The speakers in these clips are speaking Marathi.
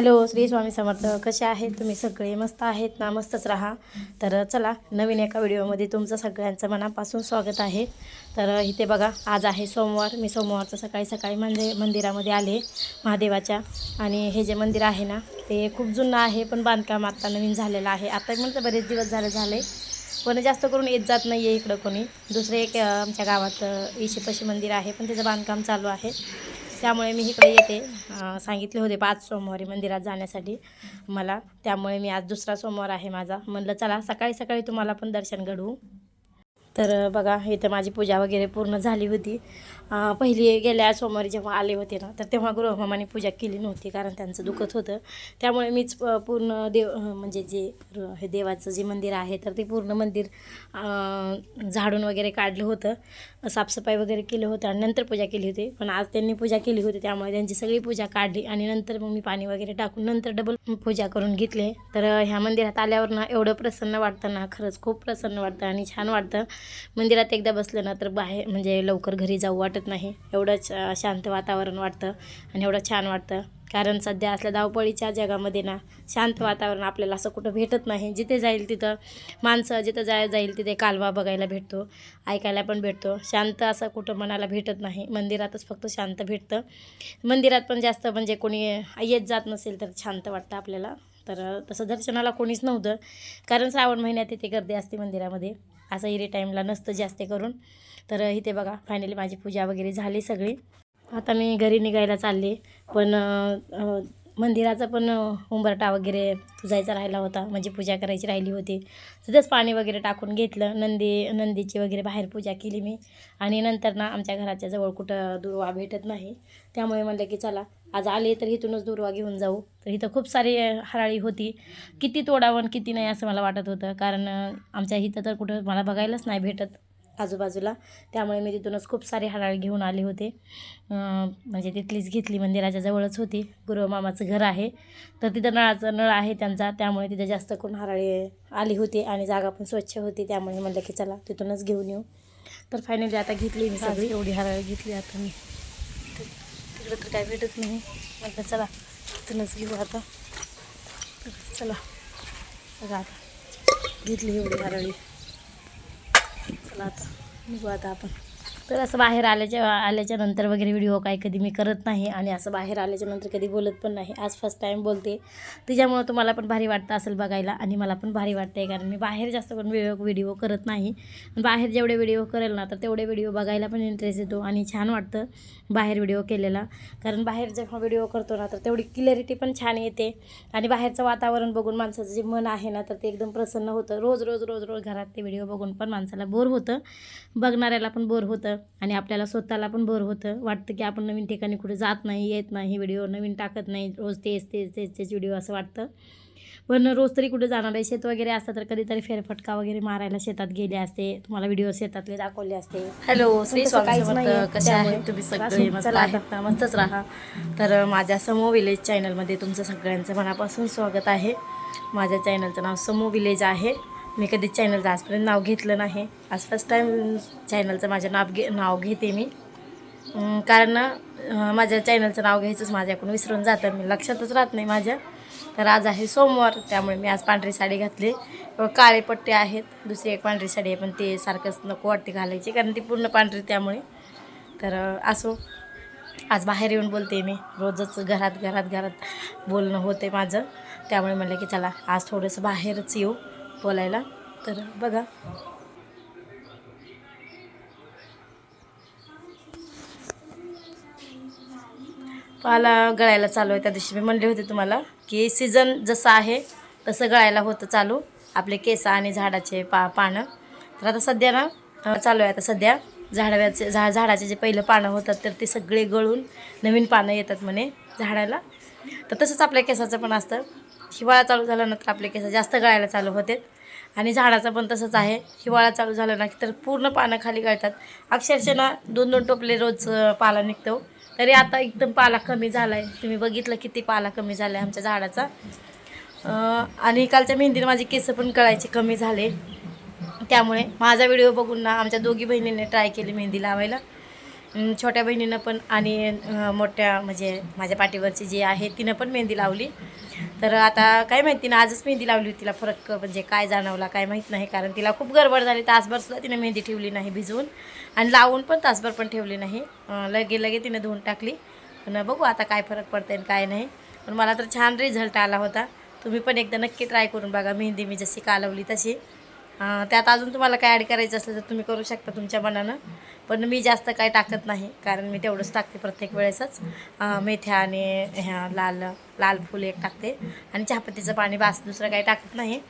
हॅलो श्री स्वामी समर्थ. कसे आहेत तुम्ही सगळे? मस्त आहेत ना? मस्तच राहा. तर चला नवीन एका व्हिडिओमध्ये तुमचं सगळ्यांचं मनापासून स्वागत आहे. तर इथे बघा आज आहे सोमवार. मी सोमवारचं सकाळी सकाळी म्हणजे मंदिरामध्ये आले महादेवाच्या. आणि हे जे मंदिर आहे ना ते खूप जुनं आहे पण बांधकाम आत्ता नवीन झालेलं आहे. आता म्हणतं बरेच दिवस झाले झाले पण जास्त करून येत जात नाही आहे इकडं कोणी. दुसरे एक आमच्या गावात अं, ईशेपशी मंदिर आहे पण त्याचं बांधकाम चालू आहे. त्यामुळे मी इकडे येते. सांगितले होते पाच सोमवारी मंदिरात जाण्यासाठी मला. त्यामुळे मी आज दुसरा सोमवार आहे माझा. म्हणलं चला सकाळी सकाळी तुम्हाला पण दर्शन घडवू. तर बघा इथं माझी पूजा वगैरे पूर्ण झाली होती. पहिली गेल्या सोमवारी जेव्हा आले होते ना तर तेव्हा गृहमामाने पूजा केली नव्हती कारण त्यांचं दुखत होतं. त्यामुळे मीच प- पूर्ण देव म्हणजे जे हे देवाचं जे मंदिर आहे तर ते पूर्ण मंदिर झाडून वगैरे काढलं होतं. साफसफाई वगैरे केलं होतं आणि नंतर पूजा केली होती. पण आज त्यांनी पूजा केली होती त्यामुळे त्यांची सगळी पूजा काढली आणि नंतर मग मी पाणी वगैरे टाकून नंतर डबल पूजा करून घेतले. तर ह्या मंदिरात आल्यावर ना एवढं प्रसन्न वाटतं ना खरंच खूप प्रसन्न वाटतं आणि छान वाटतं. मंदिरात एकदा बसलं ना तर बाहेर म्हणजे लवकर घरी जाऊ वाटत नाही. एवढंच शांत वातावरण वाटतं आणि एवढं छान वाटतं. कारण सध्या असल्या धावपळीच्या जगामध्ये ना शांत वातावरण आपल्याला असं कुठं भेटत नाही. जिथे जाईल तिथं माणसं जिथं जाय जाईल तिथे कालवा बघायला भेटतो ऐकायला पण भेटतो. शांत असं कुठं मनाला भेटत नाही. मंदिरातच फक्त शांत भेटतं. मंदिरात पण जास्त म्हणजे कोणी येत जात नसेल तर शांत वाटतं आपल्याला. तर तसं दर्शनाला कोणीच नव्हतं. कारण श्रावण महिन्यात इथे गर्दी असते मंदिरामध्ये. असं हिरे टाईमला नसतं जास्त करून. तर इथे बघा फायनली माझी पूजा वगैरे झाली सगळी. आता मी घरी निघायला चालले. पण मंदिराचा पण उंबरटा वगैरे पुजायचा राहिला होता. म्हणजे पूजा करायची राहिली होती. तिथंच पाणी वगैरे टाकून घेतलं. नंदी नंदीची वगैरे बाहेर पूजा केली मी. आणि नंतर ना आमच्या घराच्या जवळ कुठं दुर्वा भेटत नाही. त्यामुळे म्हणलं की चला आज आले तर इथूनच दुर्वा घेऊन जाऊ. तर इथं खूप सारी हराळी होती. किती तोडावं किती नाही असं मला वाटत होतं. कारण आमच्या इथं तर कुठं मला बघायलाच नाही भेटत आजूबाजूला. त्यामुळे मी तिथूनच खूप सारे हराळी घेऊन आले होते. म्हणजे तिथलीच घेतली मंदिराच्या जवळच होती. गुरुमामाचं घर आहे. तर तिथं नळाचं नळ आहे त्यांचा. त्यामुळे तिथे जास्त करून हराळी आली होती आणि जागा पण स्वच्छ होती. त्यामुळे म्हणलं की चला तिथूनच घेऊन येऊ. तर फायनली आता घेतली मी सगळी. एवढी हराळी घेतली आता मी. तिकडं तर काय भेटत नाही. म्हटलं चला तिथूनच घेऊ आता. चला बघा आता. घेतली एवढी हराळी चला आता निघू आता आपण. तर असं बाहेर आल्याच्या आल्याच्यानंतर वगैरे व्हिडिओ काय कधी मी करत नाही आणि असं बाहेर आल्याच्यानंतर कधी बोलत पण नाही. आज फर्स्ट टाईम बोलते. त्याच्यामुळं तुम्हाला पण भारी वाटतं असेल बघायला आणि मला पण भारी वाटतं आहे कारण मी बाहेर जास्त करून व्हिडिओ व्हिडिओ करत नाही. बाहेर जेवढे व्हिडिओ करेल ना तर तेवढे व्हिडिओ बघायला पण इंटरेस्ट येतो आणि छान वाटतं बाहेर व्हिडिओ केलेला. कारण बाहेर जेव्हा व्हिडिओ करतो ना तर तेवढी क्लिअरिटी पण छान येते आणि बाहेरचं वातावरण बघून माणसाचं जे मन आहे ना तर ते एकदम प्रसन्न होतं. रोज रोज रोज रोज घरात ते व्हिडिओ बघून पण माणसाला बोर होतं. बघणाऱ्याला पण बोर होतं. आणि आपल्याला स्वतःला पण बोर होतं. वाटतं की आपण नवीन ठिकाणी कुठे जात नाही येत नाही व्हिडिओ नवीन टाकत नाही. रोज तेच तेच तेच तेच व्हिडिओ असं वाटतं. पण रोज तरी कुठे जाणार आहे? शेत वगैरे असतं तर कधीतरी फेरफटका वगैरे मारायला शेतात गेले असते. तुम्हाला व्हिडिओ शेतातले दाखवले असते. हॅलो श्री. कसे आहेत? तुम्ही सगळे मस्त मस्तच राहा. तर माझ्या समो विलेज चॅनलमध्ये तुमचं सगळ्यांचं मनापासून स्वागत आहे. माझ्या चॅनलचं नाव समो विलेज आहे. मी कधीच चॅनलचं आजपर्यंत नाव घेतलं नाही. आज फर्स्ट टाईम चॅनलचं माझं नाव घे नाव घेते मी. कारण माझ्या चॅनलचं नाव घ्यायचंच माझ्याकडून विसरून जातं. मी लक्षातच राहत नाही माझ्या. तर आज आहे सोमवार त्यामुळे मी आज पांढरी साडी घातली. काळे पट्टे आहेत. दुसरी एक पांढरी साडी आहे पण ते सारखंच नको वाटते घालायची कारण ती पूर्ण पांढरी त्यामुळे. तर असो. आज बाहेर येऊन बोलते मी. रोजच घरात घरात घरात बोलणं होते माझं. त्यामुळे म्हणलं की चला आज थोडंसं बाहेरच येऊ. बोलायला. तर बघा. पाला गळायला चालू आहे. त्या दिवशी मी म्हणले होते तुम्हाला की सीझन जसं आहे तसं गळायला होतं चालू. आपले केस आणि झाडाचे पा पानं. तर आता सध्या ना चालू आहे. आता सध्या झाडाचे झा झाडाचे जे पहिलं पानं होतात तर ते सगळे गळून नवीन पानं येतात म्हणे झाडाला. तर तसंच आपल्या केसाचं पण असतं. हिवाळा चालू झाल्यानंतर आपले केस जास्त गळायला चालू होते. आणि झाडाचं पण तसंच आहे. हिवाळा चालू झाला ना की तर पूर्ण पानं खाली गळतात. अक्षरशः ना दोन दोन टोपले रोज पाला निघतो. तरी आता एकदम पाला कमी झाला आहे तुम्ही बघितलं किती पाला कमी झाला आहे आमच्या झाडाचा. आणि कालच्या मेहंदीने माझे केस पण कळायचे कमी झाले. त्यामुळे माझा व्हिडिओ बघून ना आमच्या दोघी बहिणींनी ट्राय केली मेहंदी लावायला. छोट्या बहिणीनं पण आणि मोठ्या म्हणजे माझ्या पाठीवरची जी आहे तिनं पण मेहंदी लावली. तर आता काय माहिती ना आजच मेहंदी लावली होती तिला फरक म्हणजे काय जाणवला काय माहीत नाही कारण तिला खूप गडबड झाली. तासभर सुद्धा तिने मेहंदी ठेवली नाही भिजवून. आणि लावून पण तासभर पण ठेवली नाही. लगे लगे तिने धुवून टाकली. पण बघू आता काय फरक पडते आणि काय नाही. पण मला तर छान रिझल्ट आला होता. तुम्ही पण एकदा नक्की ट्राय करून बघा. मेहंदी मी जशी कालवली तशी. त्यात अजून तुम्हाला काय ॲड करायचं असलं तर तुम्ही करू शकता तुमच्या मनानं. पण मी जास्त काय टाकत नाही कारण मी तेवढंच टाकते प्रत्येक वेळेसच. मेथ्या आणि ह्या लाल लाल फूल एक टाकते. आणि चहापत्तीचं पाणी बास दुसरं काही टाकत नाही.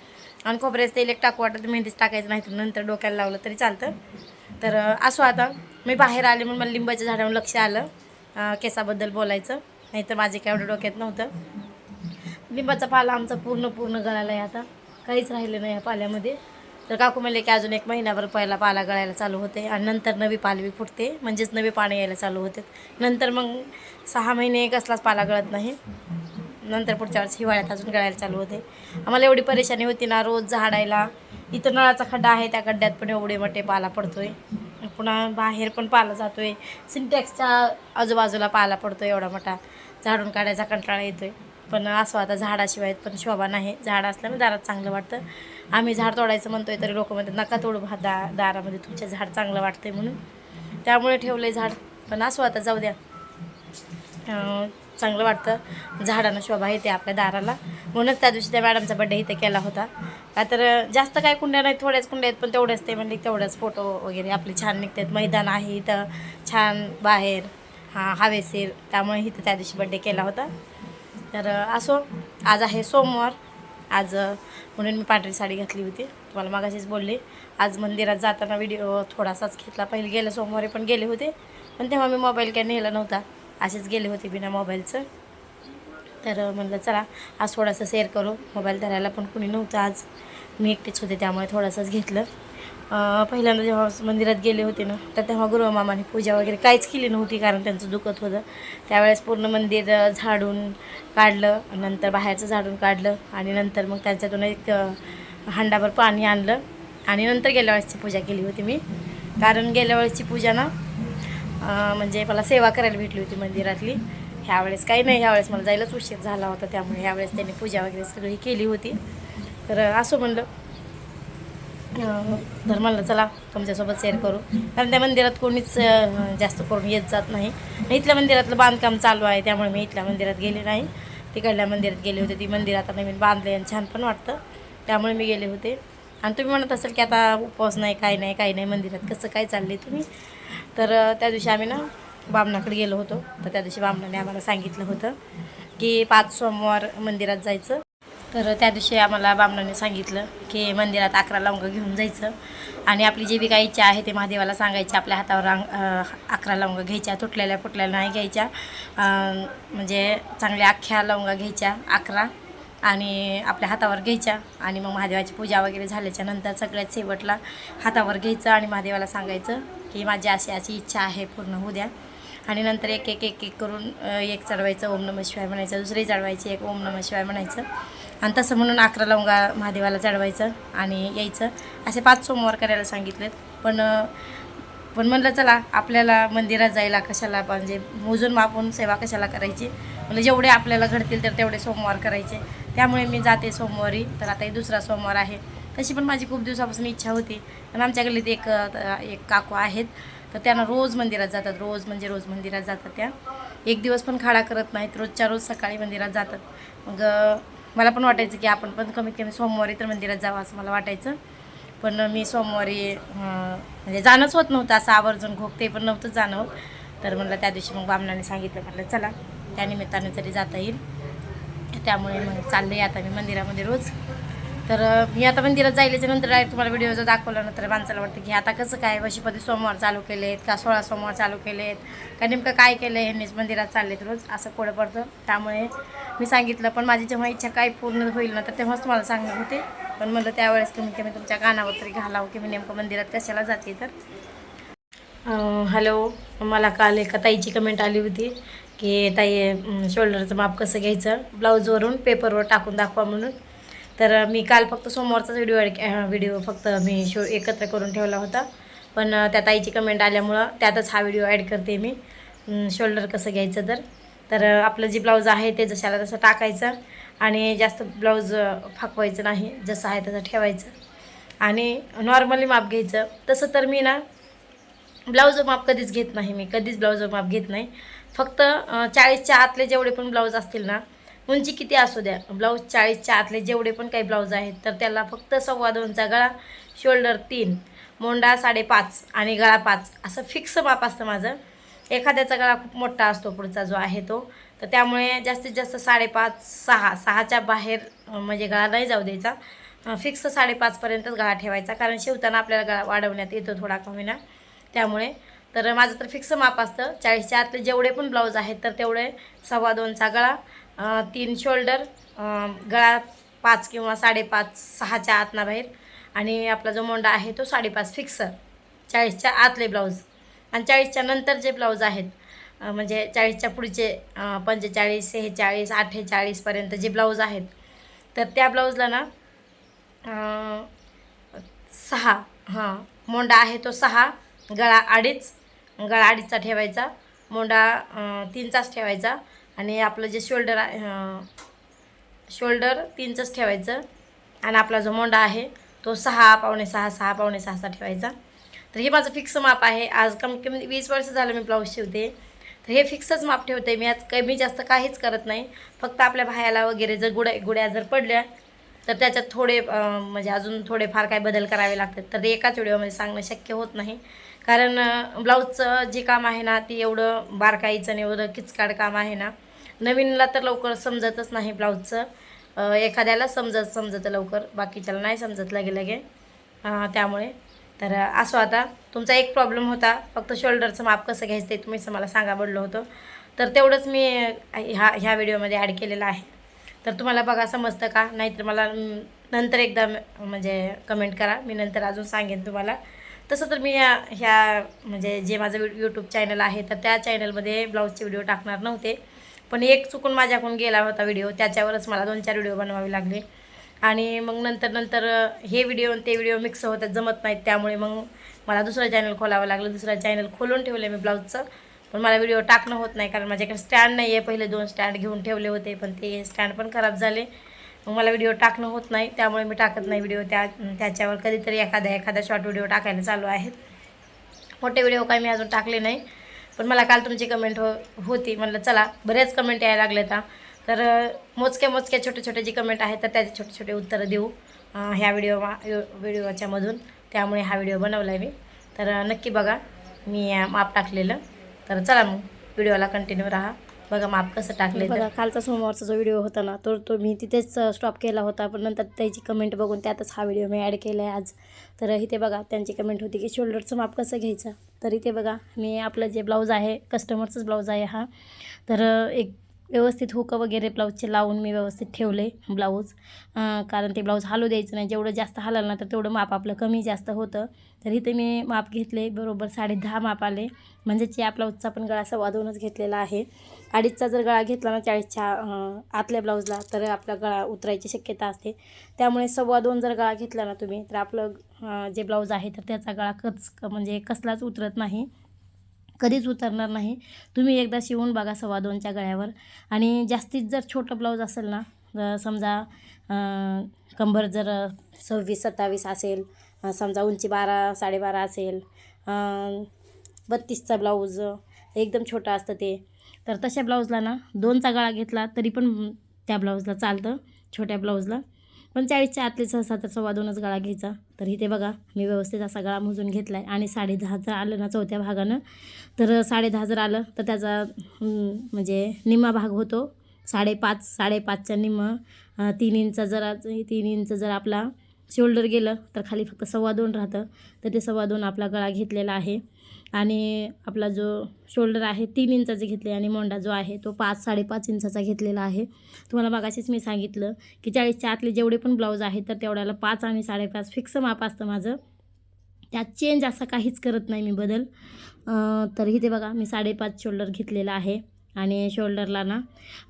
आणि खोबऱ्याचं तेल एक टाकू वाटत मेहंदीच टाकायचं नाही तर नंतर डोक्याला लावलं तरी चालतं. तर अं, असो आता मी बाहेर आले म्हणून मला लिंबाच्या झाडावर लक्ष आलं. केसाबद्दल बोलायचं नाहीतर माझे काय एवढं डोक्यात नव्हतं. लिंबाचा पाला आमचा पूर्ण पूर्ण गळाला आहे आता. काहीच राहिलं नाही या पाल्यामध्ये. तर काकू म्हणले की अजून एक महिनाभर पहिला पाला गळायला चालू होते आणि नंतर नवी पालवी फुटते म्हणजेच नवे पाणी यायला चालू होते. नंतर मग सहा महिने कसलाच पाला गळत नाही. नंतर पुढच्या वर्षी हिवाळ्यात अजून गळायला चालू होते. आम्हाला एवढी परेशानी होती ना रोज झाडायला. इथं नळाचा खड्डा आहे त्या खड्ड्यात पण एवढे मोठे पाला पडतोय. पुन्हा बाहेर पण पाला जातोय. सिंटॅक्सच्या आजूबाजूला पाला पडतोय एवढा मोठा. झाडून काढायचा कंटाळा येतोय. पण असं आता झाडाशिवाय पण शोभा नाही. झाड असल्यामुळे दारात चांगलं वाटतं. आम्ही झाड तोडायचं म्हणतोय तरी लोक म्हणतात नका तोडू भा दा दारामध्ये तुमचे झाड चांगलं वाटतंय म्हणून. त्यामुळे ठेवलं आहे झाड. पण असं आता जाऊ द्या. चांगलं वाटतं. झाडानं शोभा येते आपल्या दाराला. म्हणूनच त्या दिवशी त्या मॅडमचा बड्डे इथे केला होता. का तर जास्त काय कुंड्या नाही थोड्याच कुंड्या आहेत पण तेवढ्याच ते म्हणजे तेवढंच फोटो वगैरे आपले छान निघतात. मैदान आहे इथं. छान बाहेर हां हवेशीर. त्यामुळे इथं त्या दिवशी बड्डे केला होता. तर असो. आज आहे सोमवार. आज म्हणून मी पांढरी साडी घातली होती. तुम्हाला मागाशीच बोलले. आज मंदिरात जाताना व्हिडिओ थोडासाच घेतला. पहिले गेल्या सोमवारी पण गेले होते पण तेव्हा मी मोबाईल काय नेला नव्हता. असेच गेले होते बिना मोबाईलचं तर म्हणलं चला आज थोडासा शेअर करू. मोबाईल धरायला पण कुणी नव्हतं आज. मी एकटेच होते त्यामुळे थोडासाच घेतलं. पहिल्यांदा जेव्हा मंदिरात गेले होते ना तर तेव्हा गुरुमामाने पूजा वगैरे काहीच केली नव्हती कारण त्यांचं दुखत होतं. त्यावेळेस पूर्ण मंदिर झाडून काढलं नंतर बाहेरचं झाडून काढलं आणि नंतर मग त्यांच्यातून एक हांडाभर पाणी आणलं आणि नंतर गेल्या वेळेसची पूजा केली होती मी. कारण गेल्या वेळेसची पूजा ना म्हणजे मला सेवा करायला भेटली होती मंदिरातली. ह्यावेळेस काही नाही ह्यावेळेस मला जायलाच उशीर झाला होता त्यामुळे ह्यावेळेस त्यांनी पूजा वगैरे सगळी केली होती. तर असं म्हणलं. धर्माला तर चला तुमच्यासोबत शेअर करू. कारण त्या मंदिरात कोणीच जास्त करून येत जात नाही. इथल्या मंदिरातलं बांधकाम चालू आहे त्यामुळे मी इथल्या मंदिरात गेले नाही. तिकडल्या मंदिरात गेले होते ती मंदिर आता नवीन बांधले आणि छान पण वाटतं. त्यामुळे मी गेले होते. आणि तुम्ही म्हणत असाल की आता उपवास नाही काय नाही काही नाही मंदिरात कसं काय चालले तुम्ही? तर त्या दिवशी आम्ही ना बामणाकडे गेलो होतो. तर त्या दिवशी बामणाने आम्हाला सांगितलं होतं की पाच सोमवार मंदिरात जायचं. तर त्या दिवशी आम्हाला बामणाने सांगितलं की मंदिरात अकरा लवंग घेऊन जायचं. आणि आपली जी बी काही इच्छा आहे ते महादेवाला सांगायची आपल्या हातावर रांग अकरा लवंग घ्यायच्या तुटलेल्या फुटलेल्या नाही घ्यायच्या. म्हणजे चांगल्या अख्ख्या लवंगा घ्यायच्या अकरा. आणि आपल्या हातावर घ्यायच्या. आणि मग महादेवाची पूजा वगैरे झाल्याच्यानंतर सगळ्यात शेवटला हातावर घ्यायचं आणि महादेवाला सांगायचं की माझी अशी अशी इच्छा आहे पूर्ण होऊ द्या. आणि नंतर एक एक एक एक करून एक चढवायचं ओम नम शिवाय म्हणायचं दुसरी चढवायची एक ओम नम शिवाय म्हणायचं. आणि तसं म्हणून अकरा लवंगा महादेवाला चढवायचं आणि यायचं. असे पाच सोमवार करायला सांगितलेत. पण पण म्हणलं चला आपल्याला मंदिरात जायला कशाला म्हणजे मोजून मापून सेवा कशाला करायची? म्हणजे जेवढे आपल्याला घडतील तर तेवढे सोमवार करायचे. त्यामुळे मी जाते सोमवारी तर आता हे दुसरा सोमवार आहे. तशी पण माझी खूप दिवसापासून इच्छा होती. पण आमच्या गल्लीत एक एक काकू आहेत. तर त्यांना रोज मंदिरात जातात रोज म्हणजे रोज मंदिरात जातात त्या. एक दिवस पण खाडा करत नाहीत रोजच्या रोज सकाळी मंदिरात जातात. मग मला पण वाटायचं की आपण पण कमीत कमी सोमवारी तर मंदिरात जावं असं मला वाटायचं. पण मी सोमवारी म्हणजे जाणंच होत नव्हतं असं आवर्जून घोगते पण नव्हतं जाणं. होत तर म्हणलं त्या दिवशी मग बामणाने सांगितलं म्हटलं चला त्या निमित्ताने तरी जाता येईल. त्यामुळे मग चालले आता मी मंदिरामध्ये रोज. तर मी आता मंदिरात जायल्याच्या नंतर डायरेक्ट तुम्हाला व्हिडिओ जर दाखवल्यानंतर माणसाला वाटतं की आता कसं काय वशीपती सोमवार चालू केले आहेत का सोळा सोमवार चालू केले आहेत का नेमकं काय केलं आहे ह्यांनीच मंदिरात चाललेत रोज असं पुढं पडतं. त्यामुळे मी सांगितलं पण माझी जेव्हा इच्छा काय पूर्ण होईल ना तर तेव्हाच तुम्हाला सांगणार होते. पण म्हणलं त्यावेळेस कमीत कमी तुमच्या कानावर तरी घालावं की मी नेमकं मंदिरात कशाला जाते तर. हॅलो मला काल एका ताईची कमेंट आली होती की ताई शोल्डरचं माप कसं घ्यायचं? ब्लाऊजवरून पेपरवर टाकून दाखवा म्हणून. तर मी काल फक्त सोमवारचाच व्हिडिओ व्हिडिओ फक्त मी शो एकत्र करून ठेवला होता. पण त्या ताईची कमेंट आल्यामुळं त्यातच हा व्हिडिओ ॲड करते मी. शोल्डर कसं घ्यायचं तर. तर आपलं जे ब्लाऊज आहे ते जशाला तसं टाकायचं आणि जास्त ब्लाऊज फाकवायचं नाही. जसं आहे तसं ठेवायचं. आणि नॉर्मली माप घ्यायचं. तसं तर मी ना ब्लाऊज माप कधीच घेत नाही मी. कधीच ब्लाऊज माप घेत नाही. फक्त चाळीसच्या आतले जेवढे पण ब्लाऊज असतील ना उंची किती असू द्या. ब्लाऊज चाळीसच्या आतले जेवढे पण काही ब्लाऊज आहेत तर त्याला फक्त सव्वा दोनचा गळा शोल्डर तीन मोंडा साडेपाच आणि गळा पाच. असं फिक्स माप असतं माझं. एखाद्याचा गळा खूप मोठा असतो पुढचा जो आहे तो. तर त्यामुळे जास्तीत जास्त साडेपाच सहा सहाच्या बाहेर म्हणजे गळा नाही जाऊ द्यायचा. फिक्स साडेपाचपर्यंतच गळा ठेवायचा कारण शिवताना आपल्याला गळा वाढवण्यात येतो थोडा कमी ना. त्यामुळे तर माझं तर फिक्स माप असतं. चाळीसच्या आतले जेवढे पण ब्लाऊज आहेत तर तेवढे सव्वा दोनचा गळा तीन शोल्डर गळा पाच किंवा साडेपाच सहाच्या आतनाबाहेर आणि आपला जो मोंडा आहे तो साडेपाच फिक्सर. चाळीसच्या आतले ब्लाऊज. आणि चाळीसच्या नंतर जे ब्लाऊज आहेत म्हणजे चाळीसच्या पुढचे पंचेचाळीस सेहेचाळीस अठ्ठेचाळीसपर्यंत जे ब्लाऊज आहेत तर त्या ब्लाऊजला ना सहा हां मोंडा आहे तो सहा गळा अडीच गळा अडीचचा ठेवायचा मोंडा तीनचाच ठेवायचा आणि आपलं जे शोल्डर आहे शोल्डर तीनचंच ठेवायचं. आणि आपला जो मोंडा आहे तो सहा पावणे सहा सहा पावणे सहाचा ठेवायचा. तर हे माझं फिक्स माप आहे. आज कम कमी वीस वर्ष झालं मी ब्लाऊज शिवते. तर हे फिक्सच माप ठेवते मी. आज कमी जास्त काहीच करत नाही. फक्त आपल्या भायाला वगैरे जर गुड्या गुड्या जर पडल्या तर त्याच्यात थोडे म्हणजे अजून थोडेफार काय बदल करावे लागतात. तर ते एकाच व्हिडिओमध्ये सांगणं शक्य होत नाही. कारण ब्लाऊजचं जे काम आहे ना ते एवढं बारकाईचं आणि एवढं किचकाड काम आहे ना नवीनला तर लवकर समजतच नाही ब्लाऊजचं. एखाद्याला समजत समजतं लवकर बाकीच्याला नाही समजत लगे लगे. त्यामुळे. तर असो आता तुमचा एक प्रॉब्लेम होता फक्त शोल्डरचं माप कसं घ्यायचं ते तुम्हीच मला सांगा बोललो होतं. तर तेवढंच मी ह्या ह्या व्हिडिओमध्ये ॲड केलेलं आहे. तर तुम्हाला बघा समजतं का? नाहीतर मला नंतर एकदा म्हणजे कमेंट करा. मी नंतर अजून सांगेन तुम्हाला. तसं तर मी ह्या ह्या म्हणजे जे माझं यूट्यूब चॅनल आहे तर त्या चॅनलमध्ये ब्लाऊजचे व्हिडिओ टाकणार नव्हते. पण एक चुकून माझ्याकडून गेला होता व्हिडिओ त्याच्यावरच मला दोन चार व्हिडिओ बनवावे लागले. आणि मग नंतर नंतर हे व्हिडिओ आणि ते व्हिडिओ मिक्स होतात जमत नाहीत. त्यामुळे मग मला दुसरं चॅनल खोलावं लागलं. दुसरं चॅनल खोलून ठेवलं मी ब्लाऊजचं पण मला व्हिडिओ टाकणं होत नाही कारण माझ्याकडे स्टँड नाही आहे पहिले दोन स्टँड घेऊन ठेवले होते पण ते स्टँड पण खराब झाले. मग मला व्हिडिओ टाकणं होत नाही त्यामुळे मी टाकत नाही व्हिडिओ. त्या त्याच्यावर कधीतरी एखादा एखादा शॉर्ट व्हिडिओ टाकायला चालू आहेत. मोठे व्हिडिओ काही मी अजून टाकले नाही. पण मला काल तुमची कमेंट हो होती. म्हणलं चला बरेच कमेंट यायला लागले आता तर मोजक्या मोजक्या छोटे छोटे जी कमेंट आहेत तर त्याचे छोटे छोटे उत्तरं देऊ ह्या व्हिडिओ व्हिडिओच्यामधून त्यामुळे हा व्हिडिओ बनवला आहे मी. तर नक्की बघा मी माप टाकलेलं. तर चला मग व्हिडिओला कंटिन्यू राहा. बघा माप कसं टाकले बघा कालचा सोमवारचा जो व्हिडिओ होता ना तो तो मी तिथेच स्टॉप केला होता पण नंतर त्याची कमेंट बघून त्यातच हा व्हिडिओ मी ॲड केला आहे आज. तर इथे बघा त्यांची कमेंट होती की शोल्डरचं माप कसं घ्यायचं? तर इथे बघा मी आपलं जे ब्लाऊज आहे कस्टमरचंच ब्लाऊज आहे हा. तर एक व्यवस्थित हुकं वगैरे ब्लाऊजचे लावून मी व्यवस्थित ठेवले ब्लाऊज. कारण ते ब्लाऊज हालू द्यायचं नाही. जेवढं जास्त हालल ना तर तेवढं माप आपलं कमी जास्त होतं. तर इथे मी माप घेतले बरोबर साडे दहा माप आले. म्हणजेच या ब्लाऊजचा पण गळा सव्वा दोनच घेतलेला आहे. अडीचचा जर गळा घेतला ना चाळीसच्या आतल्या ब्लाऊजला तर आपला गळा उतरायची शक्यता असते. त्यामुळे सव्वा दोन जर गळा घेतला ना तुम्ही तर आपलं जे ब्लाऊज आहे तर त्याचा गळा कच म्हणजे कसलाच उतरत नाही. कधीच उतरणार नाही. तुम्ही एकदा शिवून बघा सव्वा दोनच्या गळ्यावर. आणि जास्तीत जर छोटं ब्लाऊज असेल ना समजा कंबर जर सव्वीस सत्तावीस असेल समजा उंची बारा साडेबारा असेल बत्तीसचा ब्लाऊज एकदम छोटं असतं ते तर तशा ब्लाऊजला ना दोनचा गळा घेतला तरी पण त्या ब्लाऊजला चालतं छोट्या ब्लाऊजला. पण चाळीसच्या आतले सहसा तर सव्वा दोनच गळा घ्यायचा. तर इथे बघा मी व्यवस्थित असा गळा मोजून घेतला आहे आणि साडे दहा जर आलं ना चौथ्या भागानं तर साडे दहा जर आलं तर त्याचा म्हणजे निम्मा भाग होतो साडेपाच. साडेपाचच्या निम्म तीन इंच जर तीन इंच जर आपला शोल्डर गेलं तर खाली फक्त सव्वा दोन राहतं. तर ते सव्वा दोन आपला गळा घेतलेला आहे. आणि आपला जो शोल्डर आहे तीन इंचाचे घेतले आणि मोंडा जो आहे तो पाच साडेपाच इंचाचा घेतलेला आहे. तुम्हाला मागाशीच मी सांगितलं की चाळीसच्या आतले जेवढे पण ब्लाऊज आहेत तर तेवढ्याला पाच आणि साडेपाच फिक्स माप असतं माझं. त्यात चेंज असा काहीच करत नाही मी बदल. तर इथे बघा मी साडेपाच शोल्डर घेतलेला आहे. आणि शोल्डरला ना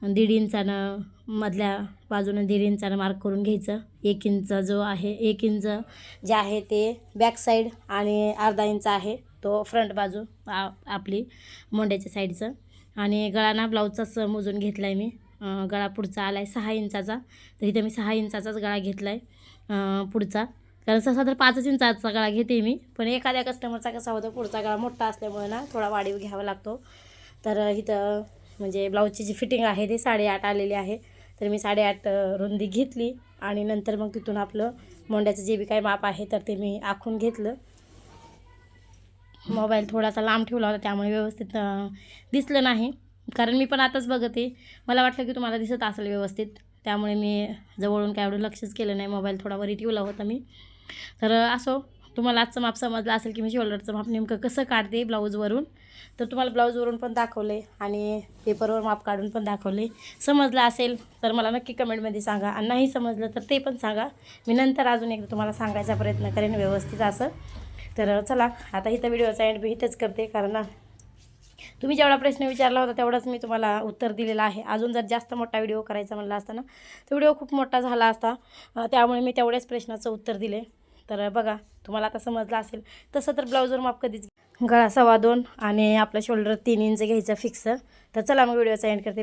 दीड इंचानं मधल्या बाजूनं दीड इंचानं मार्क करून घ्यायचं. एक इंच जो आहे एक इंच जे आहे ते बॅक साईड आणि अर्धा इंच आहे. तो फ्रंट बाजू आ आपली मोंड्याच्या साईडचं. आणि गळा ना ब्लाऊजचाच मोजून घेतला आहे मी गळा पुढचा आला आहे सहा इंचाचा. तर इथं मी सहा इंचाचाच गळा घेतला आहे पुढचा. कारण सहसा तर पाचच इंचाचा गळा घेते मी. पण एखाद्या कस्टमरचा कसा होतो पुढचा गळा मोठा असल्यामुळे ना थोडा वाढीव घ्यावा लागतो. तर इथं म्हणजे ब्लाऊजची जी फिटिंग आहे ती साडेआठ आलेली आहे. तर मी साडेआठ रुंदी घेतली. आणि नंतर मग तिथून आपलं मोंड्याचं जे बी काय माप आहे तर ते मी आखून घेतलं. मोबाईल थोडासा लांब ठेवला होता त्यामुळे व्यवस्थित दिसलं नाही. कारण मी पण आताच बघते. मला वाटलं की तुम्हाला दिसत असेल व्यवस्थित. त्यामुळे मी जवळून काय एवढं लक्षच केलं नाही. मोबाईल थोडा वरी ठेवला होता मी. तर असो. तुम्हाला आजचं माप समजलं असेल की मी शोल्डरचं माप नेमकं कसं काढते ब्लाऊजवरून तर तुम्हाला ब्लाऊजवरून पण दाखवले आणि पेपरवर माप काढून पण दाखवले. समजलं असेल तर मला नक्की कमेंटमध्ये सांगा. आणि नाही समजलं तर ते पण सांगा. मी नंतर अजून एकदा तुम्हाला सांगायचा प्रयत्न करेन व्यवस्थित असं. तर चला आता इथं व्हिडिओचा एंड मी इथंच करते कारण तुम्ही जेवढा प्रश्न विचारला होता तेवढाच मी तुम्हाला उत्तर दिलेलं आहे. अजून जर जास्त मोठा व्हिडिओ करायचा म्हणला असता ना तो व्हिडिओ खूप मोठा झाला असता त्यामुळे मी तेवढ्याच प्रश्नाचं उत्तर दिले. तर बघा तुम्हाला आता समजलं असेल तसं तर ब्लाऊजवर माप कधीच गळा सव्वा दोन आणि आपलं शोल्डर तीन इंच घ्यायचं फिक्स तर चला मग व्हिडिओचा एंड करते.